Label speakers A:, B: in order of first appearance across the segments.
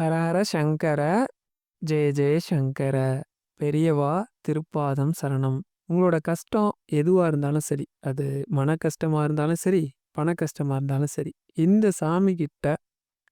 A: ஹரஹர சங்கர ஜெய ஜெய சங்கர பெரியவா திருப்பாதம் சரணம். உங்களோட கஷ்டம் எதுவாக இருந்தாலும் சரி அது மன கஷ்டமா இருந்தாலும் சரி பண கஷ்டமாக இருந்தாலும் சரி இந்த சாமி கிட்ட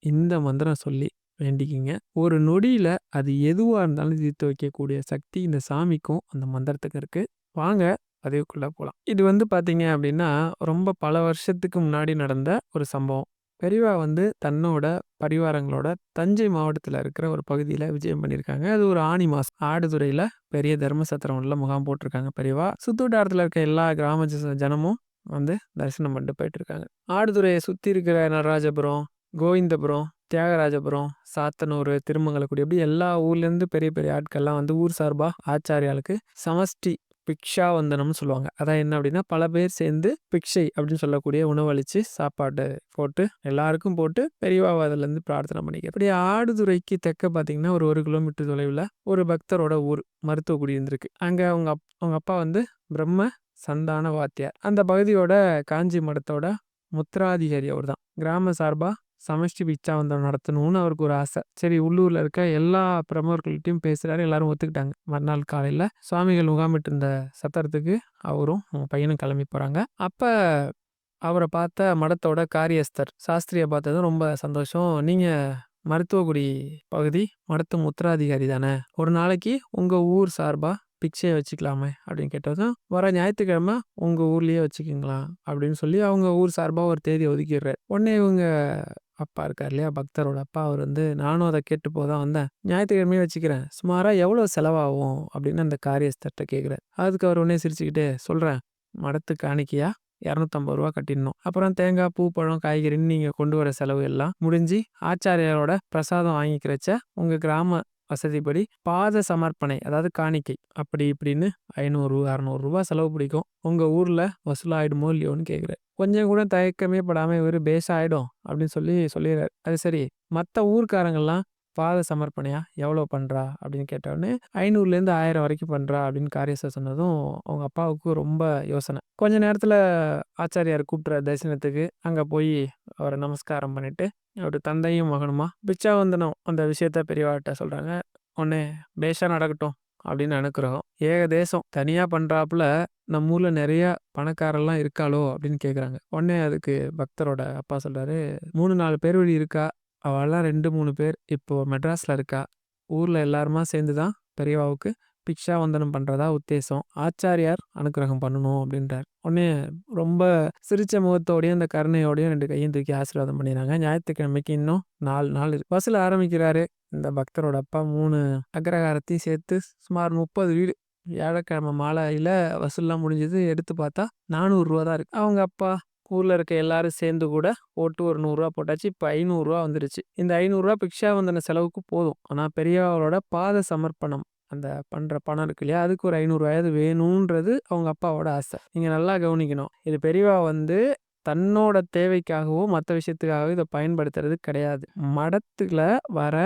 A: இந்த மந்திரம் சொல்லி வேண்டிக்கிங்க. ஒரு நொடியில் அது எதுவாக இருந்தாலும் தீர்த்து வைக்கக்கூடிய சக்தி இந்த சாமிக்கும் அந்த மந்திரத்துக்கு இருக்குது வாங்க பதிவுக்குள்ள போகலாம் இது வந்து பார்த்தீங்க அப்படின்னா ரொம்ப பல வருஷத்துக்கு முன்னாடி நடந்த ஒரு சம்பவம். பெரிவா வந்து தன்னோட பரிவாரங்களோட தஞ்சை மாவட்டத்தில் இருக்கிற ஒரு பகுதியில் விஜயம் பண்ணியிருக்காங்க. அது ஒரு ஆணி மாசம். ஆடுதுறையில் பெரிய தர்மசத்திரம் உள்ள முகாம் போட்டிருக்காங்க பெரியவா சுத்துவட்டாரத்தில் இருக்க எல்லா கிராம ஜனமும் வந்து தரிசனம் பண்ணிட்டு போயிட்டு இருக்காங்க ஆடுதுறையை சுற்றி இருக்கிற நடராஜபுரம் கோவிந்தபுரம் தியாகராஜபுரம் சாத்தனூர் திருமங்கலக்குடி அப்படி எல்லா ஊர்லேருந்து பெரிய பெரிய ஆட்கள்லாம் வந்து ஊர் சார்பாக ஆச்சாரியாளுக்கு சமஷ்டி பிக்ஷா வந்தனம்னு சொல்லுவாங்க. அதான் என்ன அப்படின்னா பல பேர் சேர்ந்து பிக்ஷை அப்படின்னு சொல்லக்கூடிய உணவளித்து சாப்பாடு போட்டு எல்லாருக்கும் போட்டு பெரியவா அதுலேருந்து பிரார்த்தனை பண்ணிக்க. இப்படி ஆடுதுறைக்கு தெற்க பார்த்தீங்கன்னா ஒரு ஒரு கிலோமீட்டர் தொலைவில் ஒரு பக்தரோட ஊர் மருத்துவக்குடி இருந்திருக்கு. அங்கே அவங்க அப் அவங்க அப்பா வந்து பிரம்ம சந்தான வாத்தியார் அந்த பகுதியோட காஞ்சி மடத்தோட முத்திராதிகாரி அவர் தான் கிராம சார்பாக சமஷ்டி பிச்சாவந்தம் நடத்தணும்னு அவருக்கு ஒரு ஆசை. சரி உள்ளூரில் இருக்க எல்லா பிரமுகர்கள்ட்டையும் பேசுகிறாரு எல்லாரும் ஒத்துக்கிட்டாங்க. மறுநாள் காலையில் சுவாமிகள் முகாமிட்டு இருந்த சத்திரத்துக்கு அவரும் அவங்க பையனும் கிளம்பி போகிறாங்க அப்போ அவரை பார்த்த மடத்தோட காரியஸ்தர் சாஸ்திரியை பார்த்ததும் ரொம்ப சந்தோஷம். நீங்கள் மருத்துவக்குடி பகுதி மடத்து முத்திராதிகாரி தானே. ஒரு நாளைக்கு உங்கள் ஊர் சார்பாக பிக்ஷையை வச்சுக்கலாமே அப்படின்னு கேட்டதும் வர ஞாயிற்றுக்கிழமை உங்கள் ஊர்லேயே வச்சுக்கிங்களா அப்படின்னு சொல்லி அவங்க ஊர் சார்பாக ஒரு தேதி ஒதுக்கிடுறாரு. உடனே இவங்க அப்பா இருக்கார் இல்லையா? பக்தரோட அப்பா அவர் வந்து நானும் அதை கேட்டு போதான் வந்தேன். ஞாயிற்றுக்கிழமையே வச்சுக்கிறேன். சுமாராக எவ்வளோ செலவாகும்? அப்படின்னு அந்த காரியஸ்தர்கிட்ட கேட்குறாரு அதுக்கு அவர் உடனே சிரிச்சுக்கிட்டே சொல்கிறேன் மடத்துக்கு காணிக்கையா? இரநூத்தம்பது ரூபா கட்டிடணும். அப்புறம் தேங்காய் பூ பழம் காய்கறின்னு நீங்கள் கொண்டு வர செலவு எல்லாம் முடிஞ்சு ஆச்சாரியாரோட பிரசாதம் வாங்கிக்கிறச்ச உங்கள் கிராம வசதிப்படி பாத சமர்ப்பணை அதாவது காணிக்கை. அப்படி இப்படின்னு ஐநூறு அறநூறுரூவா செலவு பிடிக்கும். உங்கள் ஊரில் வசூலாயிடுமோ இல்லையோன்னு கேட்குறாரு. கொஞ்சம் கூட தயக்கமே படாமல் இவர் பேஸ் ஆயிடும் அப்படின்னு சொல்லி சொல்லிடுறாரு. அது சரி. மற்ற ஊர்க்காரங்கள்லாம் பாத சமர்ப்பணையா? எவ்வளோ பண்ணுறா அப்படின்னு கேட்டவுடனே ஐநூறுலேருந்து ஆயிரம் வரைக்கும் பண்ணுறா அப்படின்னு காரியசர் சொன்னதும் அவங்க அப்பாவுக்கு ரொம்ப யோசனை. கொஞ்ச நேரத்தில் ஆச்சாரியார் கூப்பிட்ற தரிசனத்துக்கு அங்கே போய் அவரை நமஸ்காரம் பண்ணிட்டு அவர் தந்தையும் மகனுமா? பிச்சாவந்தனம் அந்த விஷயத்த பெரியவாட்ட சொல்கிறாங்க உடனே பேஷாக நடக்கட்டும் அப்படின்னு அனுக்கிறோம். ஏக தேசம் தனியாக பண்ணுறாப்புல நம்ம ஊரில் நிறைய பணக்காரெல்லாம் இருக்காளோ அப்படின்னு கேட்குறாங்க உடனே அதுக்கு பக்தரோட அப்பா சொல்கிறாரு மூணு நாலு பேர் வழி இருக்கா? அவெல்லாம் ரெண்டு மூணு பேர் இப்போ மெட்ராஸில் இருக்கா. ஊரில் எல்லாருமா சேர்ந்து தான் பெரியவாவுக்கு பிக்ஷா வந்தனம் பண்ணுறதா உத்தேசம். ஆச்சாரியார் அனுக்கிரகம் பண்ணணும் அப்படின்றார். உடனே ரொம்ப சிரிச்ச முகத்தோடையும் அந்த கருணையோடையும் ரெண்டு கையும் தூக்கி ஆசீர்வாதம் பண்ணிடுறாங்க ஞாயிற்றுக்கிழமைக்கு இன்னும் நாலு நாள் இருக்கு வசூல் ஆரம்பிக்கிறாரு. இந்த பக்தரோட அப்பா மூணு அக்ரகாரத்தையும் சேர்த்து சுமார் முப்பது வீடு. வியாழக்கிழமை மாலையில் வசூல்லாம் முடிஞ்சது எடுத்து பார்த்தா நானூறுரூவா தான் இருக்கு. அவங்க அப்பா ஊரில் இருக்க எல்லாரும் சேர்ந்து கூட போட்டு ஒரு நூறுரூவா போட்டாச்சு. இப்போ ஐநூறுரூவா வந்துருச்சு. இந்த ஐநூறுரூவா பிக்ஷா வந்தன செலவுக்கு போதும். ஆனால் பெரியவரோட பாத சமர்ப்பணம் அந்த பண்ணுற பணம் இருக்கு இல்லையா? அதுக்கு ஒரு ஐநூறுரூவாயாவது வேணுன்றது அவங்க அப்பாவோட ஆசை. நீங்கள் நல்லா கவனிக்கணும். இது பெரியவா வந்து தன்னோட தேவைக்காகவோ மற்ற விஷயத்துக்காகவோ இதை பயன்படுத்துறது கிடையாது. மடத்தில் வர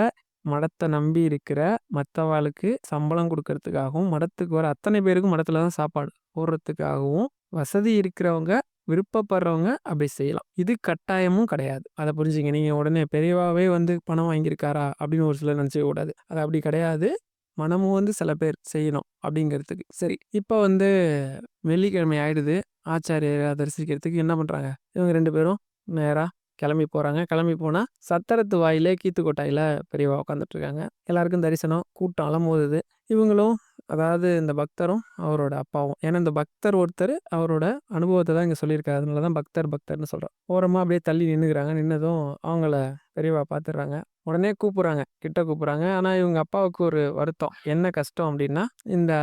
A: மடத்தை நம்பி இருக்கிற மற்றவாளுக்கு சம்பளம் கொடுக்கறதுக்காகவும் மடத்துக்கு வர அத்தனை பேருக்கும் மடத்தில் தான் சாப்பாடு போடுறதுக்காகவும் வசதி இருக்கிறவங்க விருப்பப்படுறவங்க அப்படி செய்யலாம். இது கட்டாயமும் கிடையாது. அதை புரிஞ்சுங்க. நீங்கள் உடனே பெரியவாவே வந்து பணம் வாங்கியிருக்காரா அப்படின்னு ஒரு சிலர் நினச்சிக்க கூடாது. அது அப்படி கிடையாது. மனமும் வந்து சில பேர் செய்யணும் அப்படிங்கிறதுக்கு. சரி. இப்போ வந்து வெள்ளிக்கிழமை ஆயிடுது. ஆச்சாரியரை தரிசிக்கிறதுக்கு என்ன பண்ணுறாங்க இவங்க ரெண்டு பேரும் நேராக கிளம்பி போகிறாங்க கிளம்பி போனால் சத்திரத்து வாயிலே கீத்துக்கொட்டாயில் பெரியவா உட்காந்துட்ருக்காங்க எல்லாருக்கும் தரிசனம் கூட்டம் அலமோதுது இவங்களும் அதாவது இந்த பக்தரும் அவரோட அப்பாவும். ஏன்னா இந்த பக்தர் ஒருத்தர் அவரோட அனுபவத்தை தான் இங்கே சொல்லியிருக்காரு. அதனால தான் பக்தர் பக்தர்னு சொல்கிறோம் ஓரமாக அப்படியே தள்ளி நின்றுக்கிறாங்க நின்னதும் அவங்கள பெரியவா பார்த்துடுறாங்க உடனே கூப்பிட்றாங்க கிட்ட கூப்பிட்றாங்க ஆனால் இவங்க அப்பாவுக்கு ஒரு வருத்தம். என்ன கஷ்டம் அப்படின்னா இந்த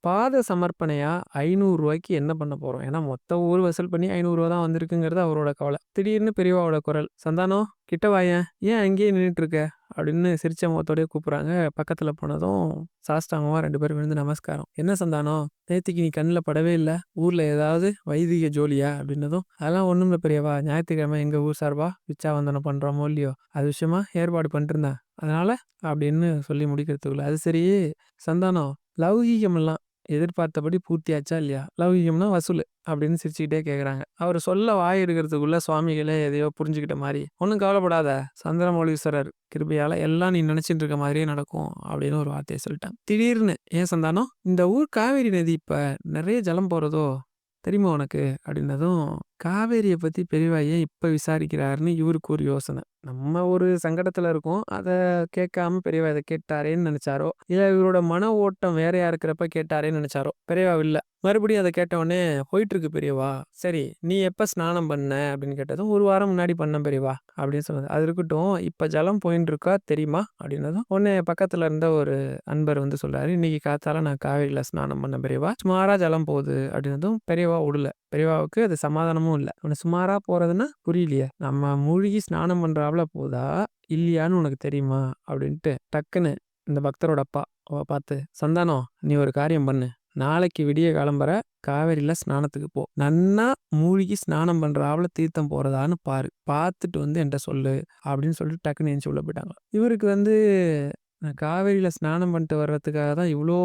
A: பாத சமர்ப்பணையாக ஐநூறுரூவாய்க்கு என்ன பண்ண போகிறோம் ஏன்னா மொத்த ஊர் வசூல் பண்ணி ஐநூறுரூவா தான் வந்திருக்குங்கிறது அவரோட கவலை. திடீர்னு பெரியவாவோட குரல் சந்தானம் கிட்ட வாயன். ஏன் அங்கேயே நின்றுட்டுருக்க அப்படின்னு சிரிச்ச முகத்தோடய கூப்பிட்றாங்க பக்கத்தில் போனதும் சாஷ்டாங்கமாக ரெண்டு பேரும் விழுந்து நமஸ்காரம். என்ன சந்தானம் நேத்திக்கு நீ கண்ணில் படவே இல்லை. ஊரில் ஏதாவது வைதிக ஜோலியா? அப்படின்னதும் அதெல்லாம் ஒன்றும் இல்லை பெரியவா. ஞாயிற்றுக்கிழமை எங்கள் ஊர் சார்பா? பிச்சாவந்தனம் பண்ணுறோமோ இல்லையோ? அது விஷயமா ஏற்பாடு பண்ணிட்டுருந்தேன். அதனால் அதனால அப்படின்னு சொல்லி முடிக்கிறதுக்குள்ள அது சரி சந்தானம் லௌகீகமெல்லாம் எதிர்பார்த்தபடி பூர்த்தியாச்சா இல்லையா? லௌகிகம்னா வசூல் அப்படின்னு சிரிச்சுக்கிட்டே கேட்குறாங்க அவர் சொல்ல வாய் எடுக்கிறதுக்குள்ள சுவாமிகளே எதையோ புரிஞ்சுக்கிட்ட மாதிரி ஒன்றும் கவலைப்படாத சந்திரமௌலீஸ்வரர் கிருபையால் எல்லாம் நீ நினச்சிட்டு இருக்க மாதிரியே நடக்கும் அப்படின்னு ஒரு வார்த்தையை சொல்லிட்டான் திடீர்னு ஏன் சந்தானம் இந்த ஊர் காவேரி நதி இப்போ நிறைய ஜலம் போகிறதோ தெரியுமா உனக்கு? அப்படின்னதும் காவேரியை பற்றி பெரியவா ஏன் இப்போ விசாரிக்கிறாருன்னு இவருக்கு ஒரு யோசனை. நம்ம ஒரு சங்கடத்தில் இருக்கோம். அதை கேட்காம பெரியவா இதை கேட்டாரேன்னு நினச்சாரோ? இல்லை இவரோட மன ஓட்டம் வேறையா இருக்கிறப்ப கேட்டாரேன்னு நினைச்சாரோ? பெரியவா இல்லை. மறுபடியும் அதை கேட்ட உடனே பெரியவா. சரி நீ எப்போ ஸ்நானம் பண்ண? அப்படின்னு கேட்டதும் ஒரு வாரம் முன்னாடி பண்ண பெரியவா. அப்படின்னு சொன்னது. அது இருக்கட்டும் இப்போ ஜலம் போயின்னு இருக்கா தெரியுமா? அப்படின்னதும் உடனே பக்கத்தில் இருந்த ஒரு அன்பர் வந்து சொல்கிறாரு இன்னைக்கு காத்தால நான் காவேரியில் ஸ்நானம் பண்ண பெரியவா. சுமாராக ஜலம் போகுது. அப்படின்னதும் பெரியவா விடல பெரியவாவுக்கு அது சமாதானமும் இல்லை. உனக்கு சுமாராக போகிறதுன்னா புரியலையே. நம்ம மூழ்கி ஸ்நானம் பண்ணுறாப்ல போதா? இல்லையான்னு உனக்கு தெரியுமா? அப்படின்ட்டு டக்குன்னு இந்த பக்தரோட அப்பா அவள் பார்த்து சந்தானம் நீ ஒரு காரியம் பண்ணு. நாளைக்கு விடிய கிளம்புற காவேரியில் ஸ்நானத்துக்கு போ. நன்னா மூழ்கி ஸ்நானம் பண்ணுறாவில் தீர்த்தம் போகிறதான்னு பாரு. பார்த்துட்டு வந்து என்கிட்ட சொல்லு. அப்படின்னு சொல்லிட்டு டக்குன்னு எழுந்து உள்ள போயிட்டாங்க இவருக்கு வந்து நான் காவேரியில ஸ்நானம் பண்ணிட்டு வர்றதுக்காக தான் இவ்வளோ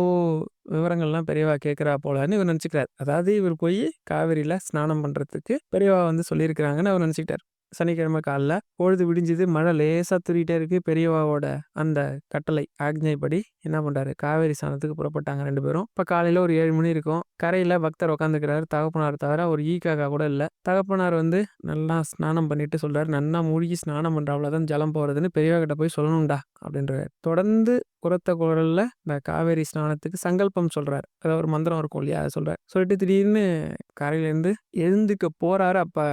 A: விவரங்கள்லாம் பெரியவா கேட்குறா போலன்னு இவர் நினச்சிக்கிறார். அதாவது இவர் போய் காவேரியில ஸ்நானம் பண்றதுக்கு பெரியவா வந்து சொல்லியிருக்கிறாங்கன்னு அவர் நினச்சிக்கிட்டார். சனிக்கிழமை காலைல பொழுது விடிஞ்சது மழை லேசாக தூரிட்டே இருக்குது பெரியவாவோட அந்த கட்டளை ஆக்ஞைப்படி என்ன பண்ணுறாரு காவேரி ஸ்நானத்துக்கு புறப்பட்டாங்க ரெண்டு பேரும். இப்போ காலையில் ஒரு ஏழு மணி இருக்கும். கரையில் பக்தர் உட்காந்துக்கிறாரு தகப்பனார் தவிர ஒரு ஈக்காக்கா கூட இல்லை. தகப்பனார் வந்து நல்லா ஸ்நானம் பண்ணிட்டு சொல்கிறார் நல்லா மூழ்கி ஸ்நானம் பண்றாவ்வளவுதான் ஜலம் போகிறதுன்னு பெரியவா கிட்ட போய் சொல்லணும்டா அப்படின்றாரு. தொடர்ந்து குரத்த குரலில் இந்த காவேரி ஸ்நானத்துக்கு சங்கல்பம் சொல்கிறார் அதாவது ஒரு மந்திரம் இருக்கும் இல்லையா? அதை சொல்கிறார் சொல்லிட்டு திடீர்னு கரையிலேருந்து எழுந்துக்க போகிறாரு அப்போ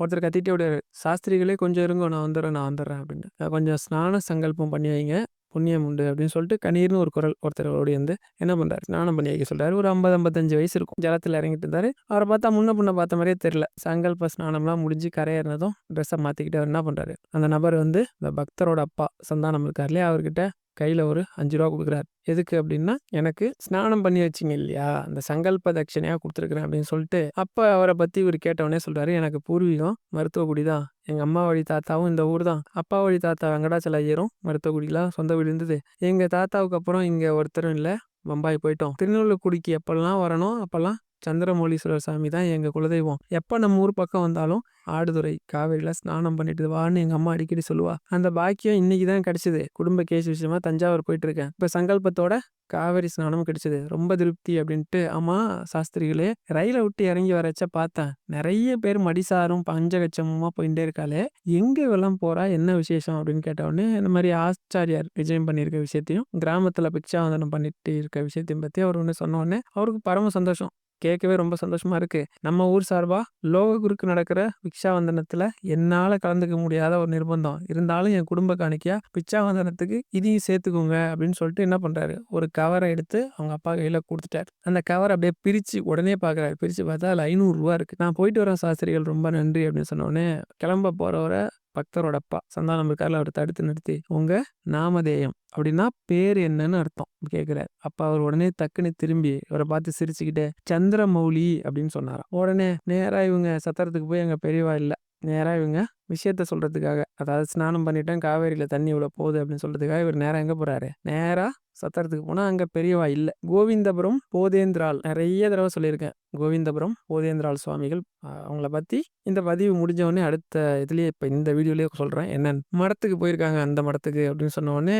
A: ஒருத்தர் கத்திட்டே விடுவார். சாஸ்திரிகளே கொஞ்சம் இருங்க நான் வந்துடுறேன் நான் வந்துடுறேன் அப்படின்னு. கொஞ்சம் ஸ்நான சங்கல்பம் பண்ணி வைங்க புண்ணியம் உண்டு அப்படின்னு சொல்லிட்டு கண்ணீர்னு ஒரு குரல் ஒருத்தர் ஓடி வந்து என்ன பண்ணுறாரு ஸ்நானம் பண்ணி வைக்க சொல்கிறாரு ஒரு ஐம்பது ஐம்பத்தஞ்சு வயசு இருக்கும். ஜலத்தில் இறங்கிட்டு இருந்தார். அவரை பார்த்தா முன்ன புண்ண பார்த்த மாதிரியே தெரியல. சங்கல்ப ஸ்நானம்லாம் முடிஞ்சு கரையேறினதும் ட்ரெஸ்ஸை மாற்றிக்கிட்டு அவர் என்ன பண்ணுறாரு அந்த நபர் வந்து இந்த பக்தரோட அப்பா சந்தானம் இருக்கார் இல்லையா? அவர்கிட்ட கையில் ஒரு அஞ்சு ரூபா கொடுக்குறாரு. எதுக்கு அப்படின்னா எனக்கு ஸ்நானம் பண்ணி வச்சிங்க இல்லையா? அந்த சங்கல்ப தட்சணையாக கொடுத்துருக்குறேன் அப்படின்னு சொல்லிட்டு அப்போ அவரை பற்றி இவர் கேட்டவொடனே சொல்கிறாரு எனக்கு பூர்வீகம் மருத்துவக்குடி தான். எங்கள் அம்மா வழி தாத்தாவும் இந்த ஊர் தான். அப்பா வழி தாத்தா வெங்கடாச்சல ஐயரும் மருத்துவக்குடிலாம் சொந்த வீடு இருந்தது. எங்கள் தாத்தாவுக்கு அப்புறம் இங்கே ஒருத்தரும் இல்லை பம்பாய் போயிட்டோம். திருநெல்வேலிக்குடிக்கு எப்போல்லாம் வரணும் அப்போல்லாம் சந்திரமௌலீஸ்வரர் சாமி தான் எங்கள் குலதெய்வம். எப்போ நம்ம ஊர் பக்கம் வந்தாலும் ஆடுதுறை காவேரியில் ஸ்நானம் பண்ணிட்டு வான்னு எங்கள் அம்மா அடிக்கடி சொல்லுவா. அந்த பாக்கியம் இன்னைக்கு தான் கிடச்சிது. குடும்ப கேஸ் விஷயமா தஞ்சாவூர் போயிட்டு இருக்கேன் இப்போ சங்கல்பத்தோட காவேரி ஸ்நானமும் கிடைச்சது. ரொம்ப திருப்தி அப்படின்ட்டு அம்மா சாஸ்திரிகளே ரயிலை விட்டு இறங்கி வரச்ச பார்த்தேன். நிறைய பேர் மடிசாரும் பஞ்சகச்சமுமா போயிட்டே இருக்காளே. எங்கே இவெல்லாம் போறா? என்ன விசேஷம் அப்படின்னு கேட்டவுடனே இந்த மாதிரி ஆச்சாரியார் விஜயம் பண்ணியிருக்க விஷயத்தையும் கிராமத்தில் பிக்ஷாவந்தனம் பண்ணிட்டு இருக்க விஷயத்தையும் பற்றி அவர் ஒன்று சொன்ன உடனே அவருக்கு பரம சந்தோஷம். கேட்கவே ரொம்ப சந்தோஷமா இருக்கு. நம்ம ஊர் சார்பா லோக குருக்கு நடக்கிற பிக்ஷாவந்தனத்துல என்னால கலந்துக்க முடியாத ஒரு நிர்பந்தம். இருந்தாலும் என் குடும்ப காணிக்கையா பிக்ஷாவந்தனத்துக்கு இதையும் சேர்த்துக்கோங்க அப்படின்னு சொல்லிட்டு என்ன பண்றாரு? ஒரு கவரை எடுத்து அவங்க அப்பா கையில கொடுத்துட்டாரு. அந்த கவரை அப்படியே பிரிச்சு உடனே பாக்குறாரு. பிரிச்சு பார்த்தா அதுல ஐநூறு ரூபா இருக்கு. நான் போயிட்டு வரேன் சாஸ்திரிகள் ரொம்ப நன்றி அப்படின்னு சொன்னோடனே கிளம்ப போறவரை பக்தரோட அப்பா சந்தானம் இருக்கார்ல அவர் தடுத்து நிறுத்தி உங்க நாமதேயம் அப்படின்னா பேர் என்னன்னு அர்த்தம் கேட்கிறார் அப்ப அவர் உடனே டக்குன்னு திரும்பி அவரை பார்த்து சிரிச்சுக்கிட்டே சந்திரமௌலி அப்படின்னு சொன்னாராம். உடனே நேரா இவங்க சத்திரத்துக்கு போய் எங்கள் பெரியவா இல்ல நேராக இவங்க விஷயத்த சொல்கிறதுக்காக அதாவது ஸ்நானம் பண்ணிட்டேன் காவேரியில் தண்ணி இவ்வளோ போகுது அப்படின்னு சொல்கிறதுக்காக இவர் நேராக எங்கே போகிறாரு நேராக சத்திரத்துக்கு போனால் அங்கே பெரியவா இல்லை. கோவிந்தபுரம் போதேந்திரால் நிறைய தடவை சொல்லியிருக்கேன். கோவிந்தபுரம் போதேந்திரால் சுவாமிகள் அவங்கள பற்றி இந்த பதிவு முடிஞ்சவொடனே அடுத்த இதுலேயே இப்போ இந்த வீடியோலேயே சொல்கிறேன் என்னென்னு மடத்துக்கு போயிருக்காங்க அந்த மடத்துக்கு அப்படின்னு சொன்னோடனே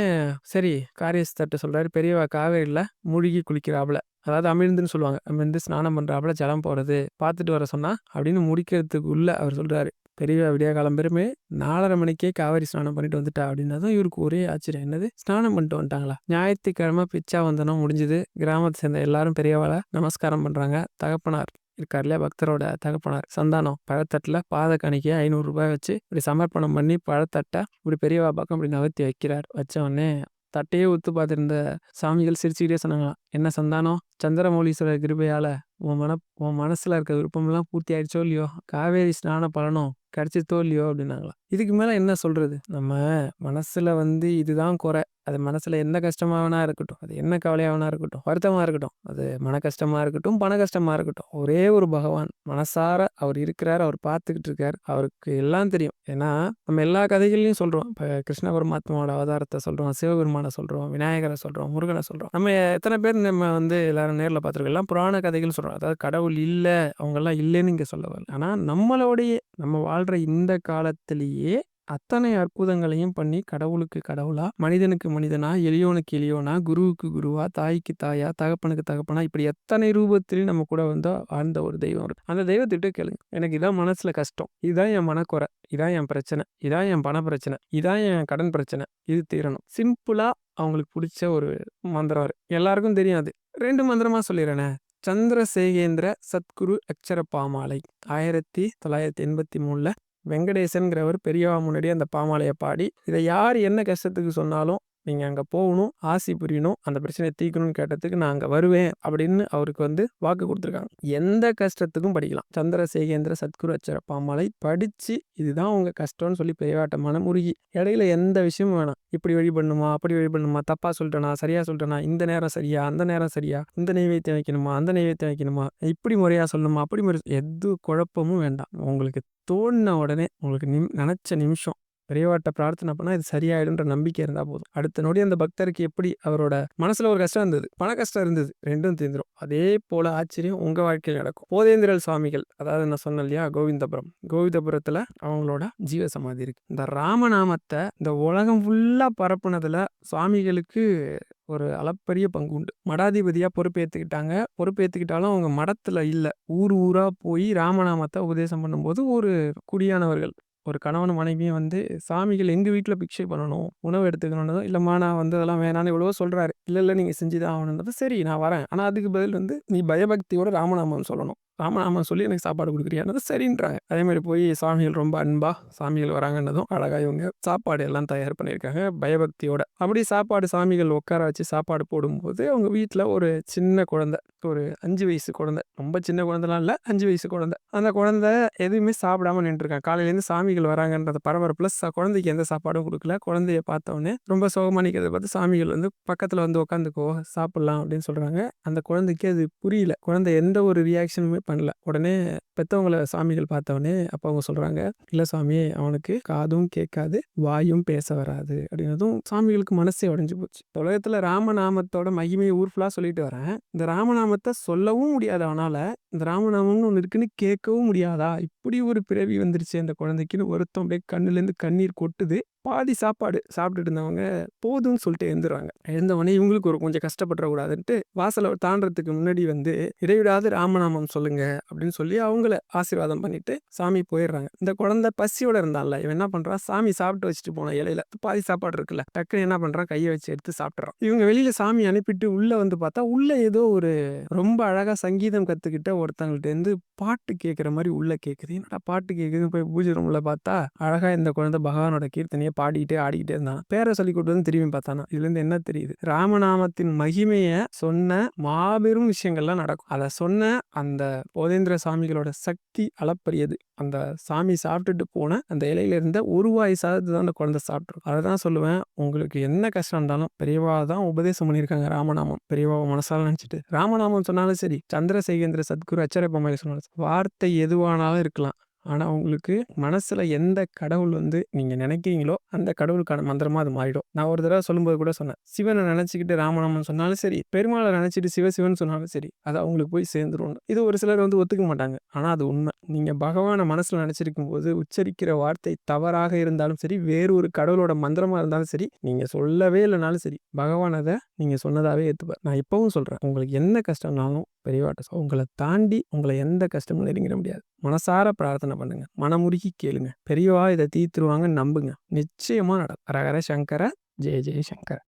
A: சரி காரியஸ்தட்டு சொல்கிறாரு பெரியவா காவேரியில் மூழ்கி குளிக்கிறாப்புல அதாவது அமிழ்ந்துன்னு சொல்லுவாங்க. அமிழ்ந்து ஸ்நானம் பண்ணுறாப்புல ஜலம் போகிறது பார்த்துட்டு வர சொன்னால் அப்படின்னு முடிக்கிறதுக்குள்ளே அவர் சொல்கிறாரு பெரியவா விடிய காலம் பெருமே நாலரை மணிக்கே காவேரி ஸ்நானம் பண்ணிட்டு வந்துட்டா அப்படின்னதும் இவருக்கு ஒரே ஆச்சரியம். என்னது? ஸ்நானம் பண்ணிட்டு வந்துட்டாங்களா? ஞாயிற்றுக்கிழமை பிச்சா வந்தனம் முடிஞ்சது. கிராமத்தை சேர்ந்த எல்லாரும் பெரியவாளை நமஸ்காரம் பண்றாங்க. தகப்பனார் இருக்கார் இல்லையா? பக்தரோட தகப்பனார். சந்தானம். பழத்தட்டில் பாத காணிக்கையை ஐநூறு ரூபாய் வச்சு இப்படி சமர்ப்பணம் பண்ணி பழத்தட்டை இப்படி பெரியவா பக்கம் இப்படி நகர்த்தி வைக்கிறார். வச்சவொடனே தட்டையே ஒத்து பார்த்துருந்த சாமிகள் சிரிச்சுக்கிட்டே சொன்னாங்களாம். என்ன சந்தானம்? சந்திரமௌலீஸ்வரர் கிருபையால் உன் மன உன் மனசில் இருக்க விருப்பம்லாம் பூர்த்தி ஆயிடுச்சோ இல்லையோ? காவேரி ஸ்நான பலனும் கிடச்சித்தோ இல்லையோ அப்படின்னாங்களா இதுக்கு மேலே என்ன சொல்கிறது நம்ம மனசில் வந்து இதுதான் குறை. அது மனசில் என்ன கஷ்டமாகனா இருக்கட்டும். அது என்ன கவலையாகனா இருக்கட்டும். வருத்தமாக இருக்கட்டும். அது மன கஷ்டமாக இருக்கட்டும் பண கஷ்டமாக இருக்கட்டும். ஒரே ஒரு பகவான். மனசார அவர் இருக்கிறார் அவர் பார்த்துக்கிட்டு இருக்கார். அவருக்கு எல்லாம் தெரியும். ஏன்னா நம்ம எல்லா கதைகள்லையும் சொல்கிறோம் இப்போ கிருஷ்ண பரமாத்மாவோட அவதாரத்தை சொல்கிறோம் சிவபெருமானை சொல்கிறோம் விநாயகரை சொல்கிறோம் முருகனை சொல்கிறோம் நம்ம எத்தனை பேர் நம்ம வந்து எல்லாரும் நேரில் பார்த்துருக்கோம் எல்லாம் புராண கதைகள் சொல்கிறோம் அதாவது கடவுள் இல்லை அவங்கெல்லாம் இல்லைன்னு இங்கே சொல்ல வரல. ஆனால் நம்மளோடைய நம்ம வாழ் வாழ்கிற இந்த காலத்திலேயே அத்தனை அற்புதங்களையும் பண்ணி கடவுளுக்கு கடவுளா மனிதனுக்கு மனிதனா எளியோனுக்கு எளியோனா குருவுக்கு குருவா தாய்க்கு தாயா தகப்பனுக்கு தகப்பனா இப்படி எத்தனை ரூபத்திலையும் நம்ம கூட வந்து வாழ்ந்த ஒரு தெய்வம் இருக்கு. அந்த தெய்வத்திட்ட கேளுங்க. எனக்கு இதான் மனசுல கஷ்டம். இதுதான் என் மனக்குறை. இதான் என் பிரச்சனை. இதான் என் பண பிரச்சனை. இதான் என் கடன் பிரச்சனை. இது தீரணும். சிம்பிளா அவங்களுக்கு பிடிச்ச ஒரு மந்திரம் எல்லாருக்கும் தெரியும் அது. ரெண்டு மந்திரமா சொல்லிடுறேனே. சந்திரசேகேந்திர சத்குரு அக்ஷர பாமாலை ஆயிரத்தி தொள்ளாயிரத்தி எண்பத்தி மூணில் வெங்கடேசன்கிறவர் பெரியவா முன்னாடி அந்த பாமாலையை பாடி இதை யார் என்ன கஷ்டத்துக்கு சொன்னாலும் நீங்கள் அங்கே போகணும் ஆசி புரியணும் அந்த பிரச்சனையை தீர்க்கணும்னு கேட்டதுக்கு நான் அங்கே வருவேன் அப்படின்னு அவருக்கு வந்து வாக்கு கொடுத்துருக்காங்க. எந்த கஷ்டத்துக்கும் படிக்கலாம். சந்திரசேகேந்திர சத்குரு அச்சரப்பாமலை படித்து இதுதான் உங்கள் கஷ்டம்னு சொல்லி பெரியவாட்டமான மனமுருகி இடையில எந்த விஷயமும் வேணாம். இப்படி வழி பண்ணுமா அப்படி வழி பண்ணுமா தப்பாக சொல்லிட்டேனா சரியாக சொல்லிட்டேனா இந்த நேரம் சரியா அந்த நேரம் சரியா இந்த நெய்வேத்தியம் வைக்கணுமா அந்த நெய்வேத்தியம் வைக்கணுமா இப்படி முறையாக சொல்லணுமா அப்படி முறை எது குழப்பமும் வேண்டாம். உங்களுக்கு தோணின உடனே உங்களுக்கு நிம் நினச்ச நிமிஷம் இறைவாட்ட பிரார்த்தனை பண்ணால் இது சரியாயிடும்ன்ற நம்பிக்கை இருந்தால் போதும். அடுத்த நொடி அந்த பக்தருக்கு எப்படி அவரோட மனசில் ஒரு கஷ்டம் இருந்தது? பண கஷ்டம் இருந்தது. ரெண்டும் தீர்ந்துடும் அதே போல் ஆச்சரியம் உங்கள் வாழ்க்கையில் நடக்கும். போதேந்திரல் சுவாமிகள் அதாவது நான் சொன்னேன் இல்லையா கோவிந்தபுரம். கோவிந்தபுரத்தில் அவங்களோட ஜீவ சமாதி இருக்கு. இந்த ராமநாமத்தை இந்த உலகம் ஃபுல்லாக பரப்புனதில் சுவாமிகளுக்கு ஒரு அளப்பரிய பங்கு உண்டு. மடாதிபதியாக பொறுப்பேற்றுக்கிட்டாங்க பொறுப்பேற்றுக்கிட்டாலும் அவங்க மடத்தில் இல்லை. ஊர் ஊராக போய் ராமநாமத்தை உபதேசம் பண்ணும்போது ஒரு குடியானவர்கள். ஒரு கணவன் மனைவியும் வந்து சாமிகள் எங்கள் வீட்டில் பிக்ஷை பண்ணணும்? உணவு எடுத்துக்கணும்னதும் இல்லைம்மா நான் வந்து அதெல்லாம் வேணான்னு இவ்வளோ சொல்கிறாரு இல்லை இல்லை நீங்கள் செஞ்சு தான். ஆகணுன்றது சரி நான் வரேன். ஆனால் அதுக்கு பதில் வந்து நீ பயபக்தியோட ராமநாமம் சொல்லணும். ஆமாம் ஆமாம் சொல்லி எனக்கு சாப்பாடு கொடுக்குறியானது சரின்றாங்க. அதே மாதிரி போய் சாமிகள் ரொம்ப அன்பாக சாமிகள் வராங்கன்னதும் அழகாக இவங்க சாப்பாடு எல்லாம் தயார் பண்ணியிருக்காங்க பயபக்தியோட. அப்படி சாப்பாடு சாமிகள் உட்கார வச்சு சாப்பாடு போடும்போது அவங்க வீட்டில் ஒரு சின்ன குழந்தை ஒரு அஞ்சு வயசு குழந்தை. ரொம்ப சின்ன குழந்தைலாம் இல்லை அஞ்சு வயசு குழந்தை. அந்த குழந்தை எதுவுமே சாப்பிடாம நின்றுருக்காங்க. காலையிலேருந்து சாமிகள் வராங்கன்றது பரபரப்பில் குழந்தைக்கு எந்த சாப்பாடும் கொடுக்கல. குழந்தைய பார்த்தோன்னே ரொம்ப சோகமாக நிற்கிறத பார்த்து சாமிகள் வந்து பக்கத்தில் வந்து உட்காந்துக்கோ சாப்பிட்லாம் அப்படின்னு சொல்கிறாங்க அந்த குழந்தைக்கு அது புரியல. குழந்தை எந்த ஒரு ரியாக்ஷனுமே பண்ணல. உடனே பெற்றவங்கள சாமிகள் பார்த்தவொடனே அப்போ அவங்க சொல்கிறாங்க இல்லை சாமி அவனுக்கு காதும் கேட்காது வாயும் பேச வராது. அப்படின்னதும் சாமிகளுக்கு மனசே உடஞ்சி போச்சு. உலகத்தில் ராமநாமத்தோட மகிமையை ஊர்ஃபுல்லாக சொல்லிட்டு வரேன். இந்த ராமநாமத்தை சொல்லவும் முடியாது அவனால் இந்த ராமநாமம்னு ஒன்று இருக்குன்னு கேட்கவும் முடியாதா? இப்படி ஒரு பிறவி வந்துருச்சு அந்த குழந்தைக்குன்னு ஒருத்தம் அப்படியே கண்ணுலேருந்து கண்ணீர் கொட்டுது. பாதி சாப்பாடு சாப்பிட்டுட்டு இருந்தவங்க போதும்னு சொல்லிட்டு எழுந்துருவாங்க. எழுந்தவொடனே இவங்களுக்கு ஒரு கொஞ்சம் கஷ்டப்படக்கூடாதுன்ட்டு வாசலை தாண்டறதுக்கு முன்னாடி வந்து இடைவிடாது ராமநாமம் சொல்லுங்க அப்படின்னு சொல்லி அவங்கள ஆசீர்வாதம் பண்ணிட்டு சாமி போயிடுறாங்க. இந்த குழந்தை பசியோட இருந்தால இவன் என்ன பண்றான் சாமி சாப்பிட்டு வச்சுட்டு போன இலையில பாதி சாப்பாடு இருக்குல்ல டக்குன்னு என்ன பண்றான்? கையை வச்சு எடுத்து சாப்பிட்றான் இவங்க வெளியில சாமி அனுப்பிட்டு உள்ள வந்து பார்த்தா உள்ள ஏதோ ஒரு ரொம்ப அழகா சங்கீதம் கத்துக்கிட்ட ஒருத்தவங்கள்ட்ட இருந்து பாட்டு கேட்குற மாதிரி உள்ள கேட்குது என்னடா பாட்டு கேட்குது போய் பூஜை ரூம்ல பார்த்தா அழகா இந்த குழந்தை பகவானோட கீர்த்தனையை பாடிக்கிட்டே ஆடிக்கிட்டே இருந்தான். பேரை சொல்லி கூட்டு வந்து திரும்பி பார்த்தானா? இதுல இருந்து என்ன தெரியுது? ராமநாமத்தின் மகிமையை சொன்ன மாபெரும் விஷயங்கள்லாம் நடக்கும். அதை சொன்ன அந்த போதேந்திர சாமிகளோட சக்தி அளப்பரியது. அந்த சாமி சாப்பிட்டுட்டு போன அந்த இலையில இருந்த ஒரு வாய் சாதத்தை தான் அந்த குழந்தை சாப்பிட்ரும் அதை தான் சொல்லுவேன். உங்களுக்கு என்ன கஷ்டம் இருந்தாலும் பெரியவா தான் உபதேசம் பண்ணியிருக்காங்க ராமநாமம். பெரியவா மனசால நினச்சிட்டு. ராமநாமம் சொன்னாலும் சரி சந்திரசேகேந்திர சத்குரு அச்சர சொன்னாலும் வார்த்தை எதுவானாலும் இருக்கலாம். ஆனால் உங்களுக்கு மனசில் எந்த கடவுள் வந்து நீங்கள் நினைக்கிறீங்களோ அந்த கடவுளுக்கான மந்திரமாக அது மாறிடும். நான் ஒரு தடவை சொல்லும்போது கூட சொன்னேன் சிவனை நினச்சிக்கிட்டு ராமநாமன் சொன்னாலும் சரி பெருமாளை நினச்சிட்டு சிவ சிவன் சொன்னாலும் சரி அது அவங்களுக்கு போய் சேர்ந்துருவோம் இது ஒரு சிலர் வந்து ஒத்துக்க மாட்டாங்க. ஆனால் அது உண்மை. நீங்கள் பகவானை மனசில் நினச்சிருக்கும் போது உச்சரிக்கிற வார்த்தை தவறாக இருந்தாலும் சரி வேறு ஒரு கடவுளோட மந்திரமாக இருந்தாலும் சரி நீங்கள் சொல்லவே இல்லைனாலும் சரி பகவான் அதை நீங்கள் சொன்னதாகவே ஏற்றுப்பார் நான் இப்போவும் சொல்கிறேன் உங்களுக்கு என்ன கஷ்டம்னாலும் பெரியவாட்ட உங்களை தாண்டி உங்களை எந்த கஷ்டமும் நெருங்கிட முடியாது. மனசார பிரார்த்தனை பண்ணுங்க. மனமுருகி கேளுங்க. பெரியவா இதை தீர்த்துருவாங்கன்னு நம்புங்க. நிச்சயமா நடக்கும். ஹரஹர சங்கர ஜெய ஜெய சங்கர.